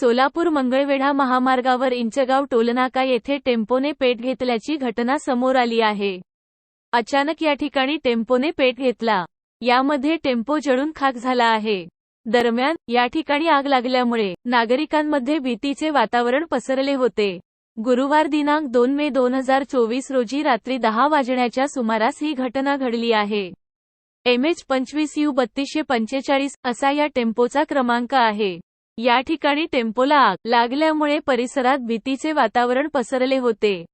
सोलापूर मंगळवेढा महामार्गावर इंचगाव टोलनाका येथे टेम्पोने पेट घेतल्याची घटना समोर आली आहे. अचानक या ठिकाणी टेम्पोने पेट घेतला. यामध्ये टेम्पो जळून खाक झाला आहे. दरम्यान या ठिकाणी आग लागल्यामुळे नागरिकांमध्ये भीतीचे वातावरण पसरले होते. गुरुवार दिनांक दोन मे दोन हजार चोवीस रोजी रात्री दहा वाजण्याच्या सुमारास ही घटना घडली आहे. एम एच पंचवीस यू बत्तीसशे पंचेचाळीस असा या टेम्पोचा क्रमांक आहे. या ठिकाणी टेम्पोला आग लागल्यामुळे परिसरात भीतीचे वातावरण पसरले होते.